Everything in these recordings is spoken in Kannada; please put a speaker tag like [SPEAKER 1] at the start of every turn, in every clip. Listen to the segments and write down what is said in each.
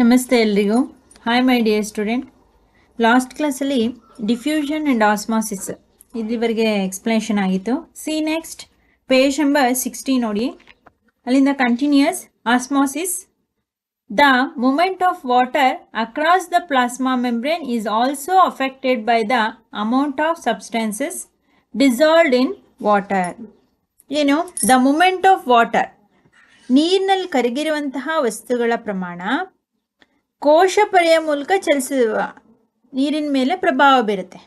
[SPEAKER 1] ನಮಸ್ತೆ ಎಲ್ರಿಗೂ. Hi my dear student last ಕ್ಲಾಸಲ್ಲಿ ಡಿಫ್ಯೂಷನ್ ಆ್ಯಂಡ್ ಆಸ್ಮಾಸಿಸ್ ಇಲ್ಲಿವರೆಗೆ ಎಕ್ಸ್ಪ್ಲನೇಷನ್ ಆಗಿತ್ತು. See next page number sixty ನೋಡಿ. ಅಲ್ಲಿಂದ continuous osmosis the movement of water across the plasma membrane is also affected by the amount of substances dissolved in water ಏನು? ದ ಮೂಮೆಂಟ್ ಆಫ್ ವಾಟರ್ ನೀರಿನಲ್ಲಿ ಕರಗಿರುವಂತಹ ವಸ್ತುಗಳ ಪ್ರಮಾಣ. ಕೋಶ ಪರೆಯ ಮೂಲಕ ಚಲಿಸುವ ನೀರಿನ ಮೇಲೆ ಪ್ರಭಾವ ಬೀರುತ್ತೆ.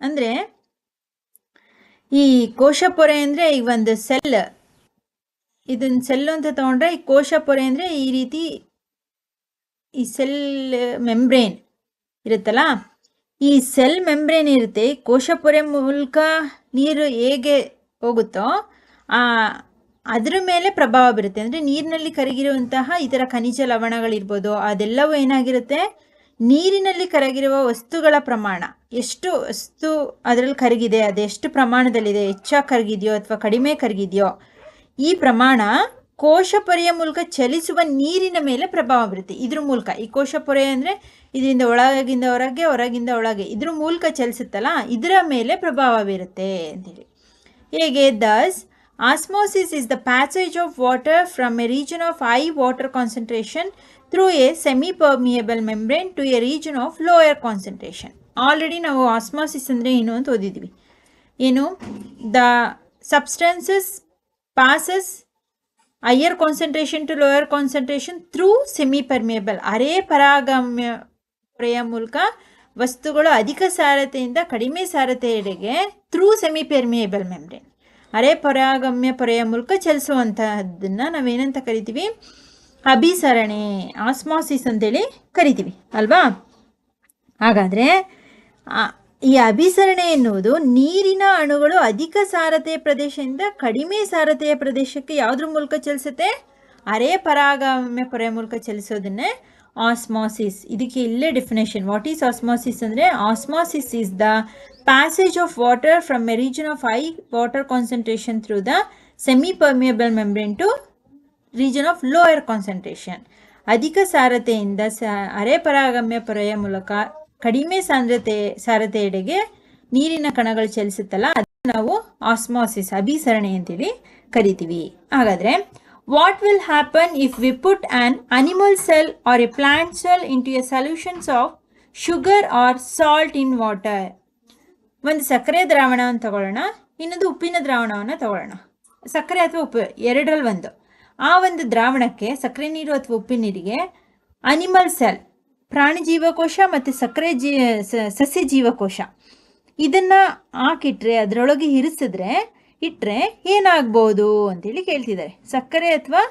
[SPEAKER 1] ಅಂದರೆ ಈ ಕೋಶ ಪೊರೆ ಅಂದರೆ ಈ ಒಂದು ಸೆಲ್ ಇದನ್ನ ಸೆಲ್ ಅಂತ ತಗೊಂಡ್ರೆ ಈ ಕೋಶ ಪೊರೆ ಅಂದರೆ ಈ ರೀತಿ ಈ ಸೆಲ್ ಮೆಂಬ್ರೇನ್ ಇರುತ್ತಲ್ಲ, ಈ ಸೆಲ್ ಮೆಂಬ್ರೇನ್ ಇರುತ್ತೆ, ಕೋಶ ಪೊರೆ ಮೂಲಕ ನೀರು ಹೇಗೆ ಹೋಗುತ್ತೋ ಆ ಅದ್ರ ಮೇಲೆ ಪ್ರಭಾವ ಬೀರುತ್ತೆ. ಅಂದರೆ ನೀರಿನಲ್ಲಿ ಕರಗಿರುವಂತಹ ಇತರ ಖನಿಜ ಲವಣಗಳಿರ್ಬೋದು, ಅದೆಲ್ಲವೂ ಏನಾಗಿರುತ್ತೆ? ನೀರಿನಲ್ಲಿ ಕರಗಿರುವ ವಸ್ತುಗಳ ಪ್ರಮಾಣ. ಎಷ್ಟು ವಸ್ತು ಅದರಲ್ಲಿ ಕರಗಿದೆ, ಅದು ಎಷ್ಟು ಪ್ರಮಾಣದಲ್ಲಿದೆ? ಹೆಚ್ಚಾಗಿ ಕರಗಿದೆಯೋ ಅಥವಾ ಕಡಿಮೆ ಕರಗಿದೆಯೋ? ಈ ಪ್ರಮಾಣ ಕೋಶ ಪೊರೆಯ ಮೂಲಕ ಚಲಿಸುವ ನೀರಿನ ಮೇಲೆ ಪ್ರಭಾವ ಬೀರುತ್ತೆ. ಇದ್ರ ಮೂಲಕ. ಈ ಕೋಶ ಪೊರೆ ಅಂದರೆ ಇದರಿಂದ ಒಳಗಿಂದ ಹೊರಗೆ, ಹೊರಗಿಂದ ಒಳಗೆ. ಇದ್ರ ಮೂಲಕ ಚಲಿಸುತ್ತಲ್ಲ, ಇದರ ಮೇಲೆ ಪ್ರಭಾವ ಬೀರುತ್ತೆ ಅಂತೇಳಿ. ಹೇಗೆ? Thus osmosis is the passage of water from a region of high water concentration through a semi permeable membrane to a region of lower concentration already ನಾವು ಆಸ್ಮಾಸಿಸ್ ಅಂದರೆ ಏನು ಅಂತ ಓದಿದ್ವಿ. ಏನು? The substances passes higher concentration to lower concentration through semi permeable ಅರೆ ಪರಾಗಮ್ಯ ಪೊರೆಯ ಮೂಲಕ ವಸ್ತುಗಳು ಅಧಿಕ ಸಾರತೆಯಿಂದ ಕಡಿಮೆ ಸಾರತೆಯೆಡೆಗೆ ಥ್ರೂ ಸೆಮಿ ಪರ್ಮಿಯಬಲ್ ಮೆಂಬ್ರೇನ್ ಅರೆ ಪರಾಗಮ್ಯ ಪೊರೆಯ ಮೂಲಕ ಚಲಿಸುವಂತಹದ್ದನ್ನು ನಾವೇನಂತ ಕರಿತೀವಿ? ಅಭಿಸರಣೆ, ಆಸ್ಮಾಸಿಸ್ ಅಂತೇಳಿ ಕರಿತೀವಿ, ಅಲ್ವಾ? ಹಾಗಾದರೆ ಈ ಅಭಿಸರಣೆ ಎನ್ನುವುದು ನೀರಿನ ಅಣುಗಳು ಅಧಿಕ ಸಾರತೆಯ ಪ್ರದೇಶದಿಂದ ಕಡಿಮೆ ಸಾರತೆಯ ಪ್ರದೇಶಕ್ಕೆ ಯಾವುದ್ರ ಮೂಲಕ ಚಲಿಸುತ್ತೆ? ಅರೆ ಪರಾಗಮ್ಯ ಪೊರೆಯ ಮೂಲಕ ಚಲಿಸೋದನ್ನೇ ಆಸ್ಮಾಸಿಸ್ ಇದಕ್ಕೆ ಇಲ್ಲೇ ಡೆಫಿನೇಷನ್ ವಾಟ್ ಈಸ್ ಆಸ್ಮಾಸಿಸ್ ಅಂದರೆ osmosis is the passage of water from a region of high water concentration through the semi permeable membrane to region of lower concentration ಅಧಿಕ ಸಾರತೆಯಿಂದ ಸ, ಅರೆ ಪರಾಗಮ್ಯ ಪೊರೆಯ ಮೂಲಕ ಕಡಿಮೆ ಸಾಂದ್ರತೆ ಸಾರತೆಯೆಡೆಗೆ ನೀರಿನ ಕಣಗಳು ಚಲಿಸುತ್ತಲ್ಲ, ಅದನ್ನು ನಾವು ಆಸ್ಮಾಸಿಸ್ ಅಭಿಸರಣೆ ಅಂತೇಳಿ ಕರಿತೀವಿ. ಹಾಗಾದರೆ what will happen if we put an animal cell or a plant cell into a solutions of sugar or salt in water ಒಂದು ಸಕ್ಕರೆ ದ್ರಾವಣವನ್ನು ತಗೊಳ್ಳೋಣ, ಇನ್ನೊಂದು ಉಪ್ಪಿನ ದ್ರಾವಣವನ್ನು ತಗೊಳ್ಳೋಣ. ಸಕ್ಕರೆ ಅಥವಾ ಉಪ್ಪು, ಎರಡರಲ್ಲಿ ಒಂದು. ಆ ಒಂದು ದ್ರಾವಣಕ್ಕೆ ಸಕ್ಕರೆ ನೀರು ಅಥವಾ ಉಪ್ಪಿನ ನೀರಿಗೆ ಅನಿಮಲ್ ಸೆಲ್ ಪ್ರಾಣಿ ಜೀವಕೋಶ ಮತ್ತು ಸಕ್ಕರೆ ಜೀ ಸಸ್ಯ ಜೀವಕೋಶ. ಇದನ್ನು ಹಾಕಿಟ್ರೆ, ಅದರೊಳಗೆ ಇರಿಸಿದ್ರೆ ಇಟ್ಟರೆ ಏನಾಗ್ಬೋದು ಅಂತೇಳಿ ಕೇಳ್ತಿದ್ದಾರೆ. ಸಕ್ಕರೆ ಅಥವಾ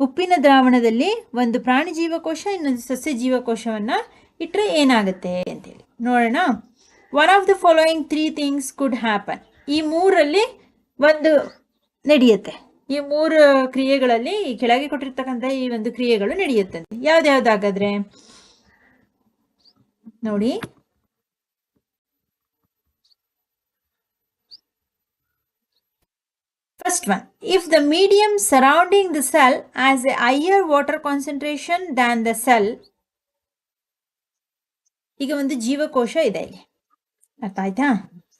[SPEAKER 1] ಉಪ್ಪಿನ ದ್ರಾವಣದಲ್ಲಿ ಒಂದು ಪ್ರಾಣಿ ಜೀವಕೋಶ, ಇನ್ನೊಂದು ಸಸ್ಯ ಜೀವಕೋಶವನ್ನು ಇಟ್ಟರೆ ಏನಾಗುತ್ತೆ ಅಂತೇಳಿ. ನೋಡೋಣ. One of the following three things could happen ಈ ಮೂರಲ್ಲಿ ಒಂದು ನಡೆಯುತ್ತೆ. ಈ ಮೂರು ಕ್ರಿಯೆಗಳಲ್ಲಿ ಈ ಕೆಳಗೆ ಕೊಟ್ಟಿರ್ತಕ್ಕಂಥ ಈ ಒಂದು ಕ್ರಿಯೆಗಳು ನಡೆಯುತ್ತಂತೆ ಯಾವ್ದ್ಯಾವ್ದಾಗಾದ್ರೆ? ನೋಡಿ. First one, if the medium surrounding the cell has a higher water concentration than the cell, ಈಗ ಒಂದು ಜೀವಕೋಶ ಇದೆ ಇಲ್ಲಿ. ಅರ್ಥ ಆಯ್ತಾ?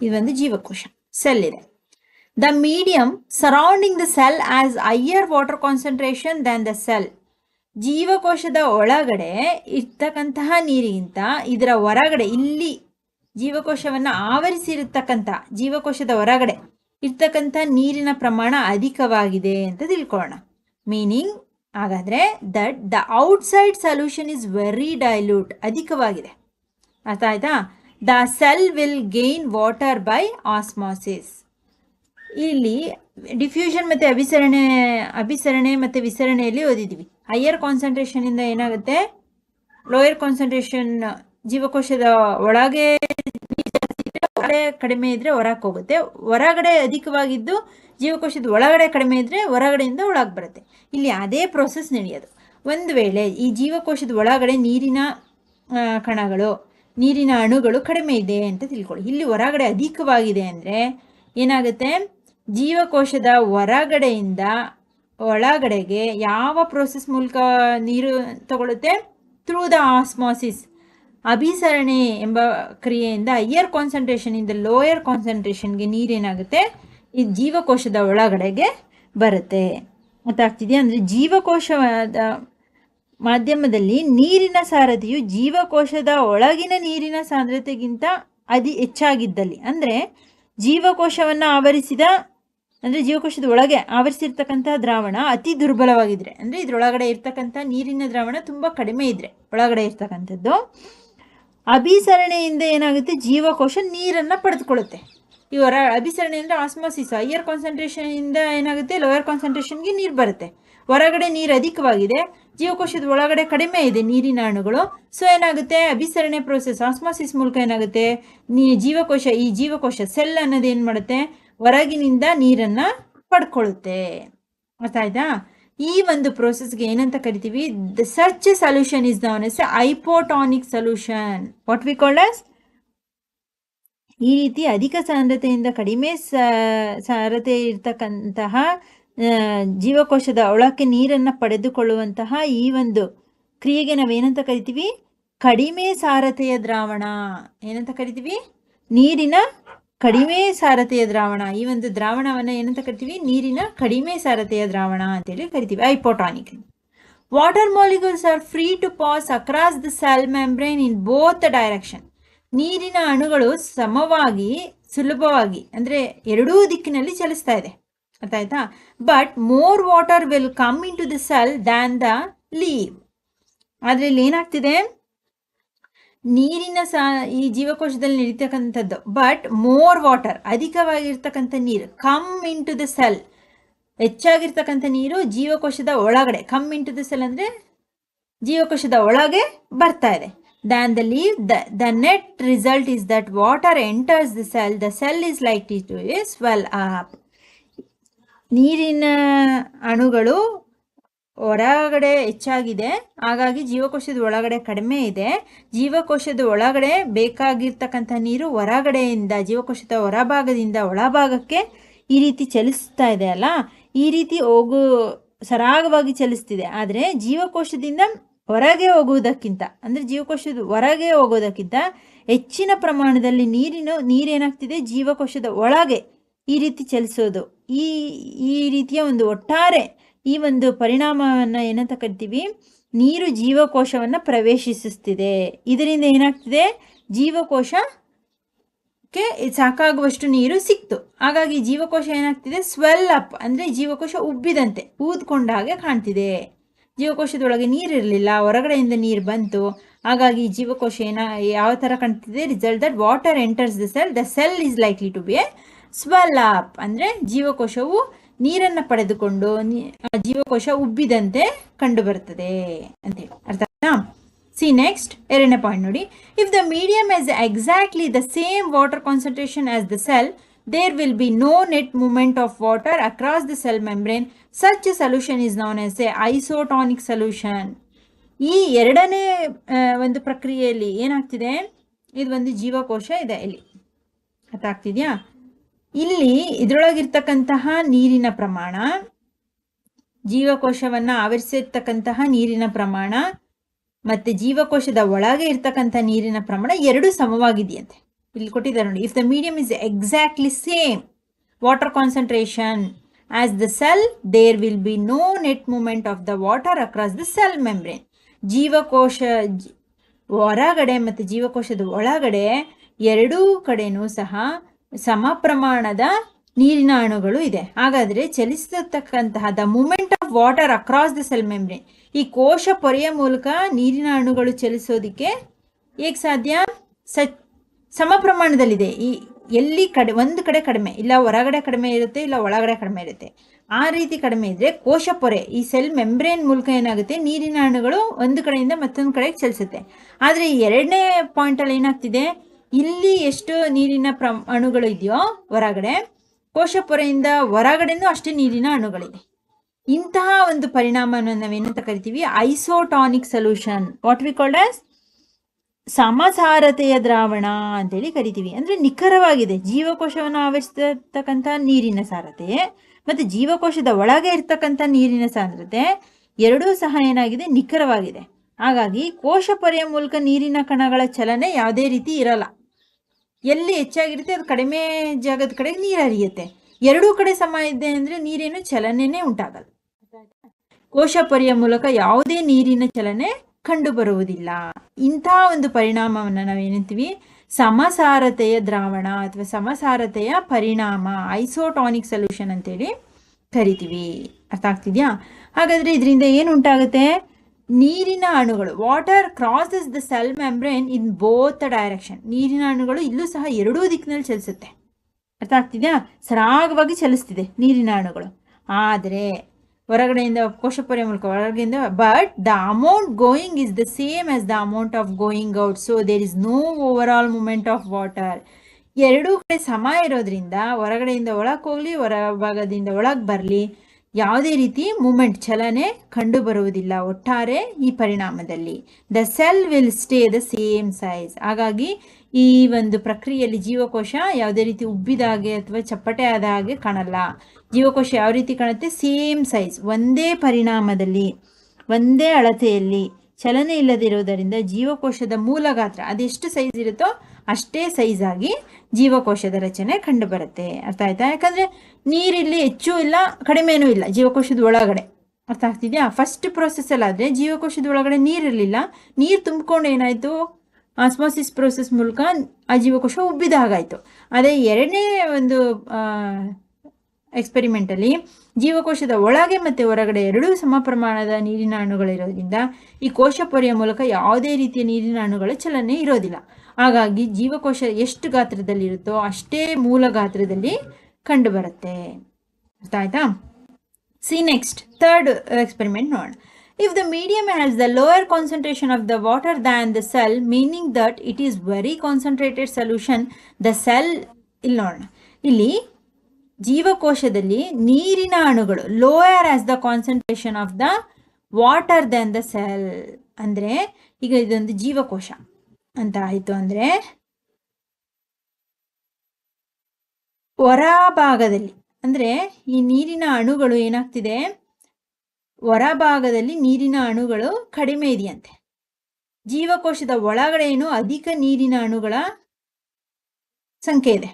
[SPEAKER 1] ಇದು ಒಂದು ಜೀವಕೋಶ ಸೆಲ್ ಇದೆ. The medium surrounding the cell has higher water concentration than the cell ಜೀವಕೋಶದ ಒಳಗಡೆ ಇರ್ತಕ್ಕಂತಹ ನೀರಿಗಿಂತ ಇದರ ಹೊರಗಡೆ ಇಲ್ಲಿ ಜೀವಕೋಶವನ್ನು ಆವರಿಸಿರತಕ್ಕಂತಹ ಜೀವಕೋಶದ ಹೊರಗಡೆ ಇರ್ತಕ್ಕಂಥ ನೀರಿನ ಪ್ರಮಾಣ ಅಧಿಕವಾಗಿದೆ ಅಂತ ತಿಳ್ಕೊಳ್ಳೋಣ. ಮೀನಿಂಗ್ ಹಾಗಾದರೆ that the outside solution is very dilute ಅಧಿಕವಾಗಿದೆ. ಅರ್ಥ ಆಯ್ತಾ? The cell will gain water by osmosis ಇಲ್ಲಿ ಡಿಫ್ಯೂಷನ್ ಮತ್ತು ಅಭಿಸರಣೆ ಅಭಿಸರಣೆ ಮತ್ತು ವಿಸರಣೆಯಲ್ಲಿ ಓದಿದ್ದೀವಿ ಹೈಯರ್ ಕಾನ್ಸಂಟ್ರೇಷನಿಂದ ಏನಾಗುತ್ತೆ? ಲೋಯರ್ ಕಾನ್ಸಂಟ್ರೇಷನ್ ಜೀವಕೋಶದ ಒಳಗೆ ಕಡಿಮೆ ಇದ್ರೆ ಹೊರಕ್ಕೆ ಹೋಗುತ್ತೆ. ಹೊರಗಡೆ ಅಧಿಕವಾಗಿದ್ದು ಜೀವಕೋಶದ ಒಳಗಡೆ ಕಡಿಮೆ ಇದ್ರೆ ಹೊರಗಡೆಯಿಂದ ಒಳಗೆ ಬರುತ್ತೆ. ಇಲ್ಲಿ ಅದೇ ಪ್ರೋಸೆಸ್ ನಡೆಯೋದು. ಒಂದು ವೇಳೆ ಈ ಜೀವಕೋಶದ ಒಳಗಡೆ ನೀರಿನ ಕಣಗಳು, ನೀರಿನ ಅಣುಗಳು ಕಡಿಮೆ ಇದೆ ಅಂತ ತಿಳ್ಕೊಳ್ಳಿ. ಇಲ್ಲಿ ಹೊರಗಡೆ ಅಧಿಕವಾಗಿದೆ ಅಂದರೆ ಏನಾಗುತ್ತೆ? ಜೀವಕೋಶದ ಹೊರಗಡೆಯಿಂದ ಒಳಗಡೆಗೆ ಯಾವ ಪ್ರೋಸೆಸ್ ಮೂಲಕ ನೀರು ತಗೊಳುತ್ತೆ ಥ್ರೂ ದ ಆಸ್ಮಾಸಿಸ್ ಅಭಿಸರಣೆ ಎಂಬ ಕ್ರಿಯೆಯಿಂದ ಹೈಯರ್ ಕಾನ್ಸಂಟ್ರೇಷನಿಂದ ಲೋಯರ್ ಕಾನ್ಸಂಟ್ರೇಷನ್ಗೆ ನೀರೇನಾಗುತ್ತೆ? ಈ ಜೀವಕೋಶದ ಒಳಗಡೆಗೆ ಬರುತ್ತೆ. ಗೊತ್ತಾಗ್ತಿದೆಯಾ? ಅಂದರೆ ಜೀವಕೋಶದ ಮಾಧ್ಯಮದಲ್ಲಿ ನೀರಿನ ಸಾರಥಿಯು ಜೀವಕೋಶದ ಒಳಗಿನ ನೀರಿನ ಸಾಂದ್ರತೆಗಿಂತ ಅತಿ ಹೆಚ್ಚಾಗಿದ್ದಲ್ಲಿ. ಅಂದರೆ ಜೀವಕೋಶವನ್ನು ಆವರಿಸಿದ, ಅಂದರೆ ಜೀವಕೋಶದ ಒಳಗೆ ಆವರಿಸಿರ್ತಕ್ಕಂಥ ದ್ರಾವಣ ಅತಿ ದುರ್ಬಲವಾಗಿದ್ದರೆ ಅಂದರೆ ಇದರೊಳಗಡೆ ಇರ್ತಕ್ಕಂಥ ನೀರಿನ ದ್ರಾವಣ ತುಂಬ ಕಡಿಮೆ ಇದ್ರೆ, ಒಳಗಡೆ ಇರ್ತಕ್ಕಂಥದ್ದು. ಅಭಿಸರಣೆಯಿಂದ ಏನಾಗುತ್ತೆ? ಜೀವಕೋಶ ನೀರನ್ನು ಪಡೆದುಕೊಳ್ಳುತ್ತೆ. ಹೊರ ಅಭಿಸರಣೆ ಅಂದರೆ ಆಸ್ಮೋಸಿಸ್ ಹೈಯರ್ ಕಾನ್ಸಂಟ್ರೇಷನಿಂದ ಏನಾಗುತ್ತೆ? ಲೋಯರ್ ಕಾನ್ಸಂಟ್ರೇಷನ್ಗೆ ನೀರು ಬರುತ್ತೆ. ಹೊರಗಡೆ ನೀರು ಅಧಿಕವಾಗಿದೆ. ಜೀವಕೋಶದ ಒಳಗಡೆ ಕಡಿಮೆ ಇದೆ ನೀರಿನ ಅಣುಗಳು. ಸೊ ಏನಾಗುತ್ತೆ? ಅಭಿಸರಣೆ ಪ್ರೋಸೆಸ್ ಆಸ್ಮೋಸಿಸ್ ಮೂಲಕ ಏನಾಗುತ್ತೆ? ನೀ ಜೀವಕೋಶ, ಈ ಜೀವಕೋಶ ಸೆಲ್ ಅನ್ನೋದು ಏನು ಮಾಡುತ್ತೆ? ಹೊರಗಿನಿಂದ ನೀರನ್ನು ಪಡ್ಕೊಳ್ಳುತ್ತೆ. ಆಯ್ತಾ? ಈ ಒಂದು ಪ್ರೋಸೆಸ್ಗೆ ಏನಂತ ಕರಿತೀವಿ? The such solution is known as hypotonic solution what we called as ಈ ರೀತಿ ಅಧಿಕ ಸಾಂದ್ರತೆಯಿಂದ ಕಡಿಮೆ ಸಾರತೆ ಇರ್ತಕ್ಕಂತಹ ಜೀವಕೋಶದ ಒಳಕ್ಕೆ ನೀರನ್ನು ಪಡೆದುಕೊಳ್ಳುವಂತಹ ಈ ಒಂದು ಕ್ರಿಯೆಗೆ ನಾವೇನಂತ ಕರಿತೀವಿ? ಕಡಿಮೆ ಸಾರತೆಯ ದ್ರಾವಣ. ಏನಂತ ಕರಿತೀವಿ? ನೀರಿನ ಕಡಿಮೆ ಸಾರತೆಯ ದ್ರಾವಣ, ಈ ಒಂದು ದ್ರಾವಣವನ್ನು ಏನಂತ ಕರಿತೀವಿ? ನೀರಿನ ಕಡಿಮೆ ಸಾರತೆಯ ದ್ರಾವಣ ಅಂತೇಳಿ ಕರಿತೀವಿ hypotonic water molecules are free to pass across the cell membrane in both direction ನೀರಿನ ಅಣುಗಳು ಸಮವಾಗಿ, ಸುಲಭವಾಗಿ, ಅಂದರೆ ಎರಡೂ ದಿಕ್ಕಿನಲ್ಲಿ ಚಲಿಸ್ತಾ ಇದೆ. ಅರ್ಥ ಆಯ್ತಾ but more water will come in to the cell than the leave ಆದರೆ ಇಲ್ಲಿ ಏನಾಗ್ತಿದೆ? ನೀರಿನ ಸಾ, ಈ ಜೀವಕೋಶದಲ್ಲಿ ನಡೀತಕ್ಕಂಥದ್ದು. ಬಟ್ ಮೋರ್ ವಾಟರ್ ಅಧಿಕವಾಗಿರ್ತಕ್ಕಂಥ ನೀರು come in to the cell ಹೆಚ್ಚಾಗಿರ್ತಕ್ಕಂಥ ನೀರು ಜೀವಕೋಶದ ಒಳಗಡೆ come in to the cell ಅಂದರೆ ಜೀವಕೋಶದ ಒಳಗೆ ಬರ್ತಾ ಇದೆ. Than the leave the the net result is that water enters the cell the cell is like to swell up ನೀರಿನ ಅಣುಗಳು ಹೊರಗಡೆ ಹೆಚ್ಚಾಗಿದೆ. ಹಾಗಾಗಿ ಜೀವಕೋಶದ ಒಳಗಡೆ ಕಡಿಮೆ ಇದೆ. ಜೀವಕೋಶದ ಒಳಗಡೆ ಬೇಕಾಗಿರ್ತಕ್ಕಂಥ ನೀರು ಹೊರಗಡೆಯಿಂದ, ಜೀವಕೋಶದ ಹೊರಭಾಗದಿಂದ, ಒಳಭಾಗಕ್ಕೆ ಈ ರೀತಿ ಚಲಿಸ್ತಾ ಇದೆ ಅಲ್ಲ? ಈ ರೀತಿ ಹೋಗು, ಸರಾಗವಾಗಿ ಚಲಿಸ್ತಿದೆ. ಆದರೆ ಜೀವಕೋಶದಿಂದ ಹೊರಗೆ ಹೋಗುವುದಕ್ಕಿಂತ, ಅಂದರೆ ಜೀವಕೋಶದ ಹೊರಗೆ ಹೋಗೋದಕ್ಕಿಂತ ಹೆಚ್ಚಿನ ಪ್ರಮಾಣದಲ್ಲಿ ನೀರಿನ, ನೀರೇನಾಗ್ತಿದೆ? ಜೀವಕೋಶದ ಒಳಗೆ ಈ ರೀತಿ ಚಲಿಸೋದು. ಈ ಈ ರೀತಿಯ ಒಂದು ಒಟ್ಟಾರೆ ಈ ಒಂದು ಪರಿಣಾಮವನ್ನು ಏನಂತ ಕರಿತೀವಿ ನೀರು ಜೀವಕೋಶವನ್ನು ಪ್ರವೇಶಿಸುತ್ತಿದೆ ಇದರಿಂದ ಏನಾಗ್ತಿದೆ? ಜೀವಕೋಶಕ್ಕೆ ಸಾಕಾಗುವಷ್ಟು ನೀರು ಸಿಕ್ತು. ಹಾಗಾಗಿ ಜೀವಕೋಶ ಏನಾಗ್ತಿದೆ? ಸ್ವೆಲ್ ಅಪ್ ಅಂದರೆ ಜೀವಕೋಶ ಉಬ್ಬಿದಂತೆ, ಊದ್ಕೊಂಡ ಹಾಗೆ ಕಾಣ್ತಿದೆ. ಜೀವಕೋಶದೊಳಗೆ ನೀರಿರಲಿಲ್ಲ ಹೊರಗಡೆಯಿಂದ ನೀರು ಬಂತು. ಹಾಗಾಗಿ ಜೀವಕೋಶ ಏನ, ಯಾವ ಥರ ಕಾಣ್ತಿದೆ? Result that water enters the cell the cell is likely to be a swell up ಅಂದರೆ ಜೀವಕೋಶವು ನೀರನ್ನು ಪಡೆದುಕೊಂಡು ಜೀವಕೋಶ ಉಬ್ಬಿದಂತೆ ಕಂಡು ಬರ್ತದೆ ಅಂತೇಳಿ ಅರ್ಥ ಆಯ್ತಾ? ಸಿ ನೆಕ್ಸ್ಟ್ ಎರಡನೇ ಪಾಯಿಂಟ್ ನೋಡಿ. If the medium is exactly the same water concentration as the cell there will be no net movement of water across the cell membrane such solution is known as a isotonic solution ಈ ಎರಡನೇ ಒಂದು ಪ್ರಕ್ರಿಯೆಯಲ್ಲಿ ಏನಾಗ್ತಿದೆ? ಇದು ಒಂದು ಜೀವಕೋಶ ಇದೆ ಇಲ್ಲಿ. ಅರ್ಥ ಆಗ್ತಿದ್ಯಾ? ಇಲ್ಲಿ ಇದರೊಳಗಿರ್ತಕ್ಕಂತಹ ನೀರಿನ ಪ್ರಮಾಣ, ಜೀವಕೋಶವನ್ನು ಆವರಿಸಿರ್ತಕ್ಕಂತಹ ನೀರಿನ ಪ್ರಮಾಣ ಮತ್ತೆ ಜೀವಕೋಶದ ಒಳಗೆ ಇರ್ತಕ್ಕಂಥ ನೀರಿನ ಪ್ರಮಾಣ ಎರಡು ಸಮವಾಗಿದೆಯಂತೆ. ಇಲ್ಲಿ ಕೊಟ್ಟಿದ್ದಾರೆ ನೋಡಿ if the medium is exactly same water concentration as the cell there will be no net movement of the water across the cell membrane ಜೀವಕೋಶ, ಹೊರಗಡೆ ಮತ್ತು ಜೀವಕೋಶದ ಒಳಗಡೆ ಎರಡೂ ಕಡೆನೂ ಸಹ ಸಮ ಪ್ರಮಾಣದ ನೀರಿನ ಅಣುಗಳು ಇದೆ. ಹಾಗಾದರೆ ಚಲಿಸತಕ್ಕಂತಹ the movement of water across the cell membrane ಈ ಕೋಶ ಪೊರೆಯ ಮೂಲಕ ನೀರಿನ ಅಣುಗಳು ಚಲಿಸೋದಕ್ಕೆ ಹೇಗೆ ಸಾಧ್ಯ? ಸಮ ಪ್ರಮಾಣದಲ್ಲಿದೆ ಈ ಎಲ್ಲಿ ಕಡೆ, ಒಂದು ಕಡೆ ಕಡಿಮೆ, ಇಲ್ಲ ಹೊರಗಡೆ ಕಡಿಮೆ ಇರುತ್ತೆ, ಇಲ್ಲ ಒಳಗಡೆ ಕಡಿಮೆ ಇರುತ್ತೆ. ಆ ರೀತಿ ಕಡಿಮೆ ಇದ್ರೆ ಕೋಶ ಪೊರೆ, ಈ ಸೆಲ್ ಮೆಂಬ್ರೇನ್ ಮೂಲಕ ಏನಾಗುತ್ತೆ? ನೀರಿನ ಅಣುಗಳು ಒಂದು ಕಡೆಯಿಂದ ಮತ್ತೊಂದು ಕಡೆಗೆ ಚಲಿಸುತ್ತೆ. ಆದರೆ ಎರಡನೇ ಪಾಯಿಂಟಲ್ಲಿ ಏನಾಗ್ತಿದೆ? ಇಲ್ಲಿ ಎಷ್ಟು ನೀರಿನ ಪ್ರ ಅಣುಗಳು ಇದೆಯೋ ಹೊರಗಡೆ ಕೋಶ ಪೊರೆಯಿಂದ ಹೊರಗಡೆನೂ ಅಷ್ಟೇ ನೀರಿನ ಅಣುಗಳಿದೆ. ಇಂತಹ ಒಂದು ಪರಿಣಾಮವನ್ನು ನಾವೇನಂತ ಕರಿತೀವಿ? Isotonic solution. What we called as ಸಮಸಾರತೆಯ ದ್ರಾವಣ ಅಂತೇಳಿ ಕರಿತೀವಿ. ಅಂದರೆ ನಿಖರವಾಗಿದೆ. ಜೀವಕೋಶವನ್ನು ಆವರಿಸಿರ್ತಕ್ಕಂಥ ನೀರಿನ ಸಾರತೆ ಮತ್ತು ಜೀವಕೋಶದ ಒಳಗೆ ಇರ್ತಕ್ಕಂಥ ನೀರಿನ ಸಾಂದ್ರತೆ ಎರಡೂ ಸಹ ಏನಾಗಿದೆ? ನಿಖರವಾಗಿದೆ. ಹಾಗಾಗಿ ಕೋಶ ಪೊರೆಯ ಮೂಲಕ ನೀರಿನ ಕಣಗಳ ಚಲನೆ ಯಾವುದೇ ರೀತಿ ಇರಲ್ಲ. ಎಲ್ಲಿ ಹೆಚ್ಚಾಗಿರುತ್ತೆ, ಅದು ಕಡಿಮೆ ಜಾಗದ ಕಡೆಗೆ ನೀರು ಹರಿಯುತ್ತೆ. ಎರಡೂ ಕಡೆ ಸಮ ಇದೆ ಅಂದರೆ ನೀರೇನು ಚಲನೆನೇ ಉಂಟಾಗಲ್ಲ. ಕೋಶ ಪೊರೆಯ ಮೂಲಕ ಯಾವುದೇ ನೀರಿನ ಚಲನೆ ಕಂಡು ಬರುವುದಿಲ್ಲ ಇಂಥ ಒಂದು ಪರಿಣಾಮವನ್ನು ನಾವೇನಂತೀವಿ? ಸಮಸಾರತೆಯ ದ್ರಾವಣ ಅಥವಾ ಸಮಸಾರತೆಯ ಪರಿಣಾಮ, ಐಸೋಟಾನಿಕ್ ಸೊಲ್ಯೂಷನ್ ಅಂತೇಳಿ ಕರಿತೀವಿ. ಅರ್ಥ ಆಗ್ತಿದ್ಯಾ? ಹಾಗಾದ್ರೆ ಇದರಿಂದ ಏನು ಉಂಟಾಗುತ್ತೆ? ನೀರಿನ ಅಣುಗಳು water crosses the cell membrane in both direction ನೀರಿನ ಅಣುಗಳು ಇಲ್ಲೂ ಸಹ ಎರಡೂ ದಿಕ್ಕಿನಲ್ಲಿ ಚಲಿಸುತ್ತೆ. ಅರ್ಥ ಆಗ್ತಿದ್ಯಾ? ಸರಾಗವಾಗಿ ಚಲಿಸ್ತಿದೆ ನೀರಿನ ಅಣುಗಳು. ಆದರೆ, ಹೊರಗಡೆಯಿಂದ ಕೋಶಪೊರೆ ಮೂಲಕ ಹೊರಗಿಂದ but the amount going is the same as the amount of going out so there is no overall movement of water ಎರಡೂ ಕಡೆ ಸಮ ಇರೋದ್ರಿಂದ, ಹೊರಗಡೆಯಿಂದ ಒಳಗೆ ಹೋಗಲಿ ಹೊರ ಭಾಗದಿಂದ ಒಳಗೆ ಬರಲಿ ಯಾವುದೇ ರೀತಿ ಮೂಮೆಂಟ್ ಚಲನೆ ಕಂಡು ಬರುವುದಿಲ್ಲ ಒಟ್ಟಾರೆ ಈ ಪರಿಣಾಮದಲ್ಲಿ. The cell will stay the same size ಹಾಗಾಗಿ ಈ ಒಂದು ಪ್ರಕ್ರಿಯೆಯಲ್ಲಿ ಜೀವಕೋಶ ಯಾವುದೇ ರೀತಿ ಉಬ್ಬಿದ ಹಾಗೆ ಅಥವಾ ಚಪ್ಪಟೆ ಆದ ಹಾಗೆ ಕಾಣಲ್ಲ. ಜೀವಕೋಶ ಯಾವ ರೀತಿ ಕಾಣುತ್ತೆ? ಸೇಮ್ ಸೈಜ್ ಒಂದೇ ಪರಿಣಾಮದಲ್ಲಿ, ಒಂದೇ ಅಳತೆಯಲ್ಲಿ ಚಲನೆ ಇಲ್ಲದಿರುವುದರಿಂದ ಜೀವಕೋಶದ ಮೂಲ ಗಾತ್ರ ಅದೆಷ್ಟು ಸೈಜ್ ಇರುತ್ತೋ ಅಷ್ಟೇ ಸೈಜ್ ಆಗಿ ಜೀವಕೋಶದ ರಚನೆ ಕಂಡುಬರುತ್ತೆ. ಅರ್ಥ ಆಯ್ತಾ? ಯಾಕಂದ್ರೆ ನೀರಿಲ್ಲಿ ಹೆಚ್ಚು ಇಲ್ಲ, ಕಡಿಮೆನೂ ಇಲ್ಲ ಜೀವಕೋಶದ ಒಳಗಡೆ. ಅರ್ಥ ಆಗ್ತಿದ್ಯಾ? ಫಸ್ಟ್ ಪ್ರೊಸೆಸ್ಸಲ್ಲಾದರೆ ಜೀವಕೋಶದ ಒಳಗಡೆ ನೀರಿರಲಿಲ್ಲ, ನೀರು ತುಂಬಿಕೊಂಡು ಏನಾಯಿತು? ಆಸ್ಮೋಸಿಸ್ ಪ್ರೋಸೆಸ್ ಮೂಲಕ ಆ ಜೀವಕೋಶ ಉಬ್ಬಿದ ಹಾಗಾಯಿತು ಅದೇ ಎರಡನೇ ಒಂದು ಎಕ್ಸ್ಪೆರಿಮೆಂಟಲ್ಲಿ ಜೀವಕೋಶದ ಒಳಗೆ ಮತ್ತು ಹೊರಗಡೆ ಎರಡೂ ಸಮ ಪ್ರಮಾಣದ ನೀರಿನ ಅಣುಗಳಿರೋದ್ರಿಂದ ಈ ಕೋಶ ಪೊರೆಯ ಮೂಲಕ ಯಾವುದೇ ರೀತಿಯ ನೀರಿನ ಅಣುಗಳ ಚಲನೆ ಇರೋದಿಲ್ಲ. ಹಾಗಾಗಿ ಜೀವಕೋಶ ಎಷ್ಟು ಗಾತ್ರದಲ್ಲಿರುತ್ತೋ ಅಷ್ಟೇ ಮೂಲ ಗಾತ್ರದಲ್ಲಿ ಕಂಡುಬರುತ್ತೆ. ಅರ್ಥ ಆಯ್ತಾ? ಸಿ ನೆಕ್ಸ್ಟ್ ಥರ್ಡ್ ಎಕ್ಸ್ಪೆರಿಮೆಂಟ್ ನೋಡೋಣ. If the medium has the lower concentration of the water than the cell meaning that it is very concentrated solution the cell ಇಲ್ಲಿ ನೋಡೋಣ. ಇಲ್ಲಿ ಜೀವಕೋಶದಲ್ಲಿ ನೀರಿನ ಅಣುಗಳು lower as the concentration of the water than the cell ಅಂದರೆ ಈಗ ಇದೊಂದು ಜೀವಕೋಶ. ಅಂತ ಆಯಿತು ಅಂದರೆ ಹೊರಭಾಗದಲ್ಲಿ, ಅಂದರೆ ಈ ನೀರಿನ ಅಣುಗಳು ಏನಾಗ್ತಿದೆ? ಹೊರಭಾಗದಲ್ಲಿ ನೀರಿನ ಅಣುಗಳು ಕಡಿಮೆ ಇದೆಯಂತೆ. ಜೀವಕೋಶದ ಒಳಗಡೆ ಏನು ಅಧಿಕ ನೀರಿನ ಅಣುಗಳ ಸಂಖ್ಯೆ ಇದೆ.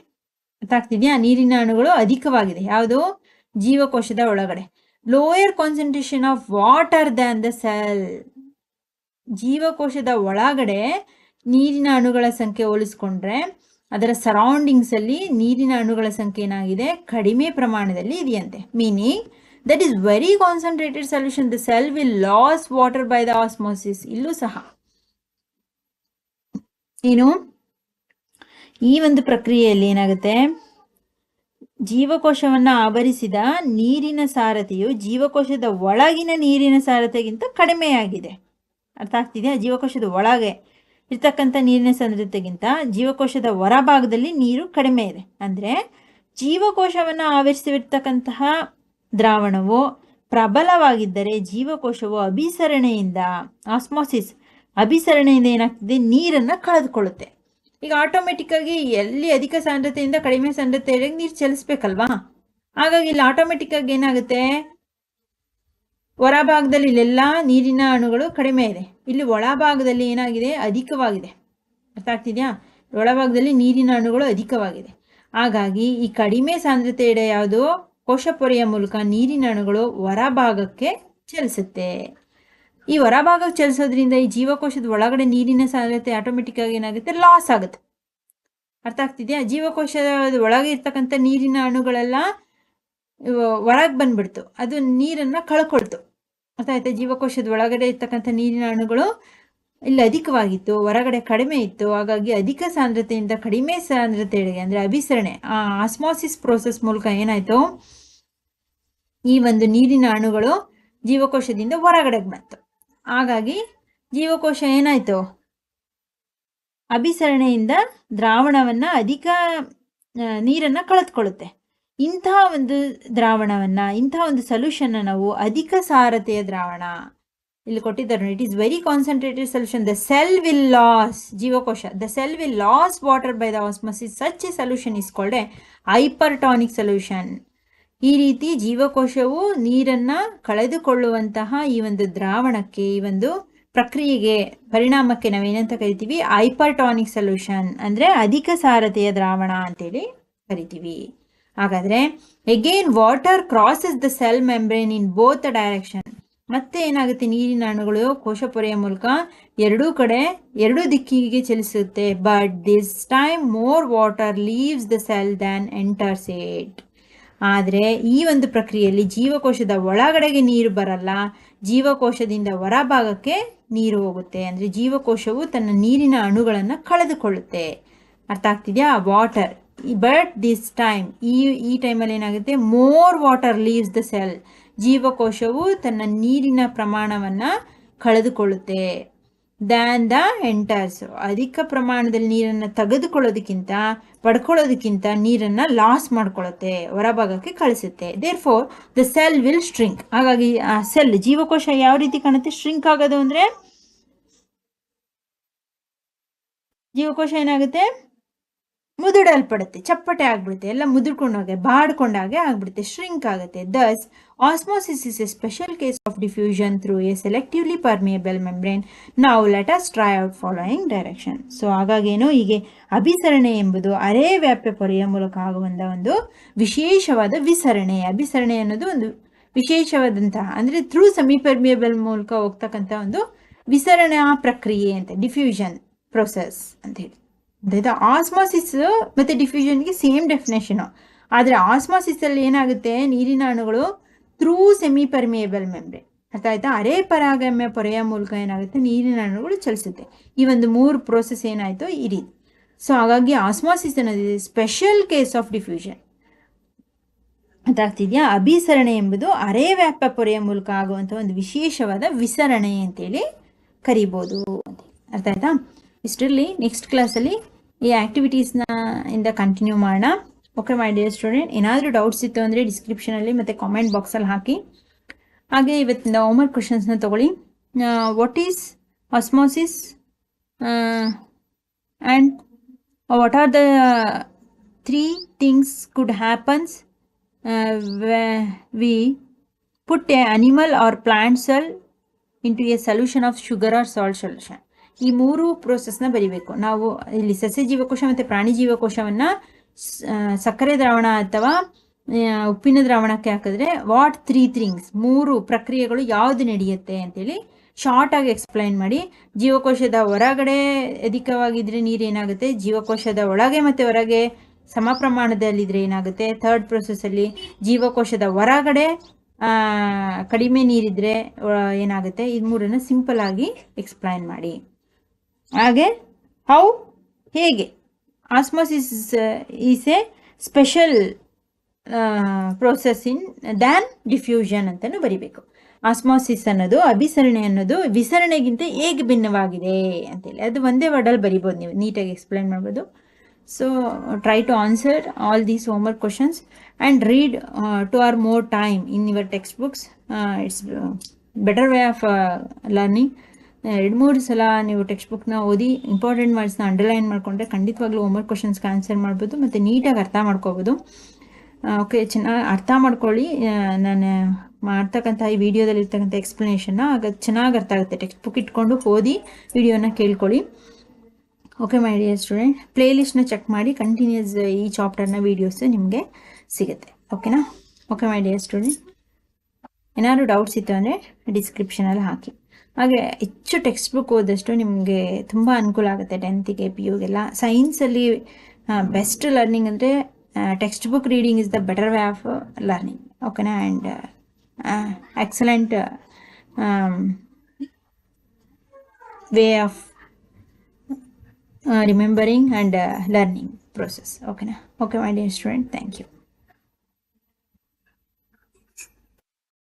[SPEAKER 1] ಗೊತ್ತಾಗ್ತಿದೆಯಾ? ನೀರಿನ ಅಣುಗಳು ಅಧಿಕವಾಗಿದೆ. ಯಾವುದು? ಜೀವಕೋಶದ ಒಳಗಡೆ. Lower concentration of water than the cell ಜೀವಕೋಶದ ಒಳಗಡೆ ನೀರಿನ ಅಣುಗಳ ಸಂಖ್ಯೆ ಹೋಲಿಸ್ಕೊಂಡ್ರೆ ಅದರ ಸರೌಂಡಿಂಗ್ಸಲ್ಲಿ ನೀರಿನ ಅಣುಗಳ ಸಂಖ್ಯೆ ಏನಾಗಿದೆ? ಕಡಿಮೆ ಪ್ರಮಾಣದಲ್ಲಿ ಇದೆಯಂತೆ. Meaning that is very concentrated solution the cell will lose water by the osmosis ಇಲ್ಲೂ ಸಹ. ಏನು? ಈ ಒಂದು ಪ್ರಕ್ರಿಯೆಯಲ್ಲಿ ಏನಾಗುತ್ತೆ? ಜೀವಕೋಶವನ್ನ ಆವರಿಸಿದ ನೀರಿನ ಸಾರತೆಯು ಜೀವಕೋಶದ ಒಳಗಿನ ನೀರಿನ ಸಾರತೆಗಿಂತ ಕಡಿಮೆಯಾಗಿದೆ. ಅರ್ಥ ಆಗ್ತಿದೆಯಾ? ಜೀವಕೋಶದ ಒಳಗೆ. ಇರ್ತಕ್ಕಂಥ ನೀರಿನ ಸಾಂದ್ರತೆಗಿಂತ ಜೀವಕೋಶದ ಹೊರಭಾಗದಲ್ಲಿ ನೀರು ಕಡಿಮೆ ಇದೆ. ಅಂದರೆ ಜೀವಕೋಶವನ್ನು ಆವರಿಸಿರ್ತಕ್ಕಂತಹ ದ್ರಾವಣವು ಪ್ರಬಲವಾಗಿದ್ದರೆ ಜೀವಕೋಶವು ಅಭಿಸರಣೆಯಿಂದ ಆಸ್ಮೋಸಿಸ್ ಅಭಿಸರಣೆಯಿಂದ ಏನಾಗ್ತದೆ? ನೀರನ್ನು ಕಳೆದುಕೊಳ್ಳುತ್ತೆ. ಈಗ ಆಟೋಮೆಟಿಕ್ಕಾಗಿ ಎಲ್ಲಿ ಅಧಿಕ ಸಾಂದ್ರತೆಯಿಂದ ಕಡಿಮೆ ಸಾಂದ್ರತೆಗೆ ನೀರು ಚಲಿಸ್ಬೇಕಲ್ವಾ? ಹಾಗಾಗಿ ಇಲ್ಲಿ ಆಟೋಮೆಟಿಕ್ಕಾಗಿ ಏನಾಗುತ್ತೆ? ಹೊರಭಾಗದಲ್ಲಿ ಇಲ್ಲೆಲ್ಲ ನೀರಿನ ಅಣುಗಳು ಕಡಿಮೆ ಇದೆ. ಇಲ್ಲಿ ಒಳಭಾಗದಲ್ಲಿ ಏನಾಗಿದೆ? ಅಧಿಕವಾಗಿದೆ. ಅರ್ಥ ಆಗ್ತಿದೆಯಾ? ಒಳಭಾಗದಲ್ಲಿ ನೀರಿನ ಅಣುಗಳು ಅಧಿಕವಾಗಿದೆ. ಹಾಗಾಗಿ ಈ ಕಡಿಮೆ ಸಾಂದ್ರತೆ ಇಡೆ ಯಾವುದು? ಕೋಶಪೊರೆಯ ಮೂಲಕ ನೀರಿನ ಅಣುಗಳು ಹೊರಭಾಗಕ್ಕೆ ಚಲಿಸುತ್ತೆ. ಈ ಹೊರಭಾಗಕ್ಕೆ ಚಲಿಸೋದ್ರಿಂದ ಈ ಜೀವಕೋಶದ ಒಳಗಡೆ ನೀರಿನ ಸಾಂದ್ರತೆ ಆಟೋಮೆಟಿಕ್ ಆಗಿ ಏನಾಗುತ್ತೆ? ಲಾಸ್ ಆಗುತ್ತೆ. ಅರ್ಥ ಆಗ್ತಿದೆಯಾ? ಜೀವಕೋಶದ ಒಳಗೆ ಇರ್ತಕ್ಕಂಥ ನೀರಿನ ಅಣುಗಳೆಲ್ಲ ಹೊರಗೆ ಬಂದ್ಬಿಡ್ತು. ಅದು ನೀರನ್ನು ಕಳ್ಕೊಳ್ತು. ಅರ್ಥ ಆಯ್ತಾ? ಜೀವಕೋಶದ ಒಳಗಡೆ ಇರ್ತಕ್ಕಂಥ ನೀರಿನ ಅಣುಗಳು ಇಲ್ಲಿ, ಅಧಿಕವಾಗಿತ್ತು, ಹೊರಗಡೆ ಕಡಿಮೆ ಇತ್ತು. ಹಾಗಾಗಿ ಅಧಿಕ ಸಾಂದ್ರತೆಯಿಂದ ಕಡಿಮೆ ಸಾಂದ್ರತೆಗೆ ಅಂದರೆ ಅಭಿಸರಣೆ, ಆ ಆಸ್ಮಾಸಿಸ್ ಪ್ರೋಸೆಸ್ ಮೂಲಕ ಏನಾಯ್ತು? ಈ ಒಂದು ನೀರಿನ ಅಣುಗಳು ಜೀವಕೋಶದಿಂದ ಹೊರಗಡೆಗೆ ಬಂತು. ಹಾಗಾಗಿ ಜೀವಕೋಶ ಏನಾಯ್ತು? ಅಭಿಸರಣೆಯಿಂದ ದ್ರಾವಣವನ್ನ ಅಧಿಕ ನೀರನ್ನ ಕಳೆದುಕೊಳ್ಳುತ್ತೆ. ಇಂತಹ ಒಂದು ದ್ರಾವಣವನ್ನ, ಇಂಥ ಒಂದು ಸೊಲ್ಯೂಷನ್ ನಾವು ಅಧಿಕ ಸಾರತೆಯ ದ್ರಾವಣ ಇಲ್ಲಿ ಕೊಟ್ಟಿದ್ದಾರೆ it is very concentrated solution the cell will lose ಜೀವಕೋಶ. The cell will lose water by the osmosis such a solution ಇಸ್ಕೊಳ್ಳೆ hypertonic solution ಈ ರೀತಿ ಜೀವಕೋಶವು ನೀರನ್ನ ಕಳೆದುಕೊಳ್ಳುವಂತಹ ಈ ಒಂದು ದ್ರಾವಣಕ್ಕೆ, ಈ ಒಂದು ಪ್ರಕ್ರಿಯೆಗೆ ಪರಿಣಾಮಕ್ಕೆ ನಾವೇನಂತ ಕರಿತೀವಿ? ಹೈಪರ್ಟಾನಿಕ್ ಸೊಲ್ಯೂಷನ್ ಅಂದರೆ ಅಧಿಕ ಸಾರತೆಯ ದ್ರಾವಣ ಅಂತೇಳಿ ಕರಿತೀವಿ. ಹಾಗಾದರೆ again water crosses the cell membrane in both direction ಮತ್ತೆ ಏನಾಗುತ್ತೆ? ನೀರಿನ ಅಣುಗಳು ಕೋಶಪೊರೆಯ ಮೂಲಕ ಎರಡೂ ಕಡೆ, ಎರಡೂ ದಿಕ್ಕಿಗೆ ಚಲಿಸುತ್ತೆ. But this time more water leaves the cell than enters it ಆದರೆ, ಈ ಒಂದು ಪ್ರಕ್ರಿಯೆಯಲ್ಲಿ ಜೀವಕೋಶದ ಒಳಗಡೆಗೆ ನೀರು ಬರಲ್ಲ. ಜೀವಕೋಶದಿಂದ ಹೊರಭಾಗಕ್ಕೆ ನೀರು ಹೋಗುತ್ತೆ. ಅಂದರೆ ಜೀವಕೋಶವು ತನ್ನ ನೀರಿನ ಅಣುಗಳನ್ನು ಕಳೆದುಕೊಳ್ಳುತ್ತೆ. ಅರ್ಥ ಆಗ್ತಿದೆಯಾ? ವಾಟರ್ ಬಟ್ ದಿಸ್ ಟೈಮ್ ಈ ಈ ಟೈಮಲ್ಲಿ ಏನಾಗುತ್ತೆ? More water leaves the cell ಜೀವಕೋಶವು ತನ್ನ ನೀರಿನ ಪ್ರಮಾಣವನ್ನು ಕಳೆದುಕೊಳ್ಳುತ್ತೆ. ದ್ಯಾನ್ ದ ಎಂಟರ್ಸ್ ಅಧಿಕ ಪ್ರಮಾಣದಲ್ಲಿ ನೀರನ್ನು ತೆಗೆದುಕೊಳ್ಳೋದಕ್ಕಿಂತ, ಪಡ್ಕೊಳ್ಳೋದಕ್ಕಿಂತ ನೀರನ್ನು ಲಾಸ್ ಮಾಡ್ಕೊಳ್ಳುತ್ತೆ, ಹೊರಭಾಗಕ್ಕೆ ಕಳಿಸುತ್ತೆ. Therefore the cell will shrink ಹಾಗಾಗಿ, ಆ ಸೆಲ್ ಜೀವಕೋಶ ಯಾವ ರೀತಿ ಕಾಣುತ್ತೆ? ಸ್ಟ್ರಿಂಕ್ ಆಗೋದು ಅಂದರೆ, ಜೀವಕೋಶ ಏನಾಗುತ್ತೆ? ಮುದುಡಲ್ಪಡುತ್ತೆ, ಚಪ್ಪಟೆ ಆಗ್ಬಿಡುತ್ತೆ, ಎಲ್ಲ ಮುದುಡ್ಕೊಂಡಾಗೆ ಬಾಡ್ಕೊಂಡಾಗೆ ಆಗ್ಬಿಡುತ್ತೆ ಶ್ರಿಂಕ್ ಆಗುತ್ತೆ. Thus osmosis is a special case of diffusion through a selectively permeable membrane ನಾವು let us try out following direction so ಹಾಗಾಗೇನು, ಹೀಗೆ ಅಭಿಸರಣೆ ಎಂಬುದು ಅರೆ ವ್ಯಾಪ್ಯ ಪೊರೆಯ ಮೂಲಕ ಆಗುವಂಥ ಒಂದು ವಿಶೇಷವಾದ ವಿಸರಣೆ. ಅಭಿಸರಣೆ ಅನ್ನೋದು ಒಂದು ವಿಶೇಷವಾದಂತಹ, ಅಂದರೆ ಥ್ರೂ ಸೆಮಿಪರ್ಮಿಯಬಲ್ ಮೂಲಕ ಹೋಗ್ತಕ್ಕಂಥ ಒಂದು ವಿಸರಣಾ ಪ್ರಕ್ರಿಯೆ ಅಂತ ಡಿಫ್ಯೂಷನ್ ಪ್ರೊಸೆಸ್ ಅಂತ ಹೇಳಿ ಅದಾಯ್ತಾ ಆಸ್ಮಾಸಿಸ್ ಮತ್ತು ಡಿಫ್ಯೂಷನ್ಗೆ ಸೇಮ್ ಡೆಫಿನೇಷನು ಆದರೆ ಆಸ್ಮಾಸಿಸಲ್ಲಿ ಏನಾಗುತ್ತೆ ನೀರಿನ ಅಣುಗಳು ಥ್ರೂ ಸೆಮಿ ಪರ್ಮಿಯೇಬಲ್ ಮೆಂಬ್ರೆ ಅರ್ಥ ಆಯ್ತಾ ಅರೆ ಪರಾಗಮ್ಯ ಪೊರೆಯ ಮೂಲಕ ಏನಾಗುತ್ತೆ ನೀರಿನ ಅಣುಗಳು ಚಲಿಸುತ್ತೆ ಈ ಒಂದು ಮೂರು ಪ್ರೋಸೆಸ್ ಏನಾಯಿತು ಈ ರೀತಿ ಸೊ ಹಾಗಾಗಿ ಆಸ್ಮೋಸಿಸ್ ಅನ್ನೋದು ಸ್ಪೆಷಲ್ ಕೇಸ್ ಆಫ್ ಡಿಫ್ಯೂಷನ್ ಅದಾಗ್ತಿದೆಯಾ ಅಭಿಸರಣೆ ಎಂಬುದು ಅರೆ ವ್ಯಾಪ್ಯ ಪೊರೆಯ ಮೂಲಕ ಆಗುವಂಥ ಒಂದು ವಿಶೇಷವಾದ ವಿಸರಣೆ ಅಂತೇಳಿ ಕರಿಬೋದು ಅಂತ ಅರ್ಥ ಆಯ್ತಾ ಇಷ್ಟರಲ್ಲಿ ನೆಕ್ಸ್ಟ್ ಕ್ಲಾಸಲ್ಲಿ ಈ ಆ್ಯಕ್ಟಿವಿಟೀಸ್ನ ಇಂದ ಕಂಟಿನ್ಯೂ ಮಾಡೋಣ. ಓಕೆ ಮೈ ಡಿಯರ್ ಸ್ಟೂಡೆಂಟ್ ಏನಾದರೂ ಡೌಟ್ಸ್ ಇತ್ತು ಅಂದರೆ ಡಿಸ್ಕ್ರಿಪ್ಷನಲ್ಲಿ ಮತ್ತು ಕಾಮೆಂಟ್ ಬಾಕ್ಸಲ್ಲಿ ಹಾಕಿ. ಹಾಗೆ ಇವತ್ತಿನ ಹೋಮ್ವರ್ಕ್ ಕ್ವಶನ್ಸ್ನ ತೊಗೊಳ್ಳಿ. What is osmosis and what are the three things could happens we put a animal or plant cell into a solution of sugar or salt solution ಈ ಮೂರು ಪ್ರೋಸೆಸ್ನ ಬರಿಬೇಕು. ನಾವು ಇಲ್ಲಿ ಸಸ್ಯ ಜೀವಕೋಶ ಮತ್ತು ಪ್ರಾಣಿ ಜೀವಕೋಶವನ್ನು ಸಕ್ಕರೆ ದ್ರಾವಣ ಅಥವಾ ಉಪ್ಪಿನ ದ್ರಾವಣಕ್ಕೆ ಹಾಕಿದ್ರೆ ವಾಟ್ ತ್ರೀ ಥಿಂಗ್ಸ್ ಮೂರು ಪ್ರಕ್ರಿಯೆಗಳು ಯಾವುದು ನಡೆಯುತ್ತೆ ಅಂತೇಳಿ ಶಾರ್ಟಾಗಿ ಎಕ್ಸ್ಪ್ಲೈನ್ ಮಾಡಿ. ಜೀವಕೋಶದ ಹೊರಗಡೆ ಅಧಿಕವಾಗಿದ್ದರೆ ನೀರು ಏನಾಗುತ್ತೆ? ಜೀವಕೋಶದ ಒಳಗೆ ಮತ್ತು ಹೊರಗೆ ಸಮ ಪ್ರಮಾಣದಲ್ಲಿದ್ದರೆ ಏನಾಗುತ್ತೆ ಥರ್ಡ್ ಪ್ರೊಸೆಸ್ಸಲ್ಲಿ ಜೀವಕೋಶದ ಹೊರಗಡೆ ಕಡಿಮೆ ನೀರಿದ್ರೆ ಏನಾಗುತ್ತೆ? ಇದು ಮೂರನ್ನು ಸಿಂಪಲ್ ಆಗಿ ಎಕ್ಸ್ಪ್ಲೈನ್ ಮಾಡಿ. ಹಾಗೆ? ಹೌ ಹೇಗೆ? Osmosis is a special process in than diffusion ಅಂತಲೂ ಬರಿಬೇಕು. ಆಸ್ಮೋಸಿಸ್ ಅನ್ನೋದು, ಅಭಿಸರಣೆ ಅನ್ನೋದು ವಿಸರಣೆಗಿಂತ ಹೇಗೆ ಭಿನ್ನವಾಗಿದೆ ಅಂತೇಳಿ. ಅದು ಒಂದೇ ವರ್ಡಲ್ಲಿ ಬರಿಬೋದು ನೀವು, ನೀಟಾಗಿ ಎಕ್ಸ್ಪ್ಲೈನ್ ಮಾಡ್ಬೋದು. So try to answer all these homework questions and read two or more time in your text books it's better way of learning ಎರಡು ಮೂರು ಸಲ ನೀವು ಟೆಕ್ಸ್ಟ್ ಬುಕ್ನ ಓದಿ ಇಂಪಾರ್ಟೆಂಟ್ ವರ್ಡ್ಸ್ನ ಅಂಡರ್ಲೈನ್ ಮಾಡಿಕೊಂಡ್ರೆ ಖಂಡಿತವಾಗ್ಲೂ ಹೋಮ್ವರ್ಕ್ ಕ್ವಶನ್ಸ್ಗೆ ಆನ್ಸರ್ ಮಾಡ್ಬೋದು ಮತ್ತು ನೀಟಾಗಿ ಅರ್ಥ ಮಾಡ್ಕೋಬೋದು. ಓಕೆ ಚೆನ್ನಾಗಿ ಅರ್ಥ ಮಾಡ್ಕೊಳ್ಳಿ. ನಾನು ಮಾಡ್ತಕ್ಕಂಥ ಈ ವಿಡಿಯೋದಲ್ಲಿ ಇರ್ತಕ್ಕಂಥ ಎಕ್ಸ್ಪ್ಲನೇಷನ್ನ ಆಗ ಚೆನ್ನಾಗಿ ಅರ್ಥ ಆಗುತ್ತೆ. ಟೆಕ್ಸ್ಟ್ ಬುಕ್ ಇಟ್ಕೊಂಡು ಓದಿ ವಿಡಿಯೋನ ಕೇಳ್ಕೊಳ್ಳಿ. ಓಕೆ ಮೈ ಡಿಯರ್ ಸ್ಟೂಡೆಂಟ್ ಪ್ಲೇಲಿಸ್ಟ್ನ ಚೆಕ್ ಮಾಡಿ ಕಂಟಿನ್ಯೂಸ್ ಈ ಚಾಪ್ಟರ್ನ ವೀಡಿಯೋಸ್ ನಿಮಗೆ ಸಿಗುತ್ತೆ. ಓಕೆನಾ ಓಕೆ ಮೈ ಡಿಯರ್ ಸ್ಟೂಡೆಂಟ್ ಏನಾದರೂ ಡೌಟ್ಸ್ ಇತ್ತು ಅಂದರೆ ಡಿಸ್ಕ್ರಿಪ್ಷನಲ್ಲಿ ಹಾಕಿ. ಹಾಗೆ ಹೆಚ್ಚು ಟೆಕ್ಸ್ಟ್ ಬುಕ್ ಓದಷ್ಟು ನಿಮಗೆ ತುಂಬ ಅನುಕೂಲ ಆಗುತ್ತೆ ಟೆಂತಿಗೆ ಪಿ ಯುಗೆಲ್ಲ ಸೈನ್ಸಲ್ಲಿ ಬೆಸ್ಟ್ ಲರ್ನಿಂಗ್ ಅಂದರೆ text book reading is the better way of learning ಓಕೆನಾ and excellent way of remembering and learning process ಓಕೆನಾ okay my dear student thank you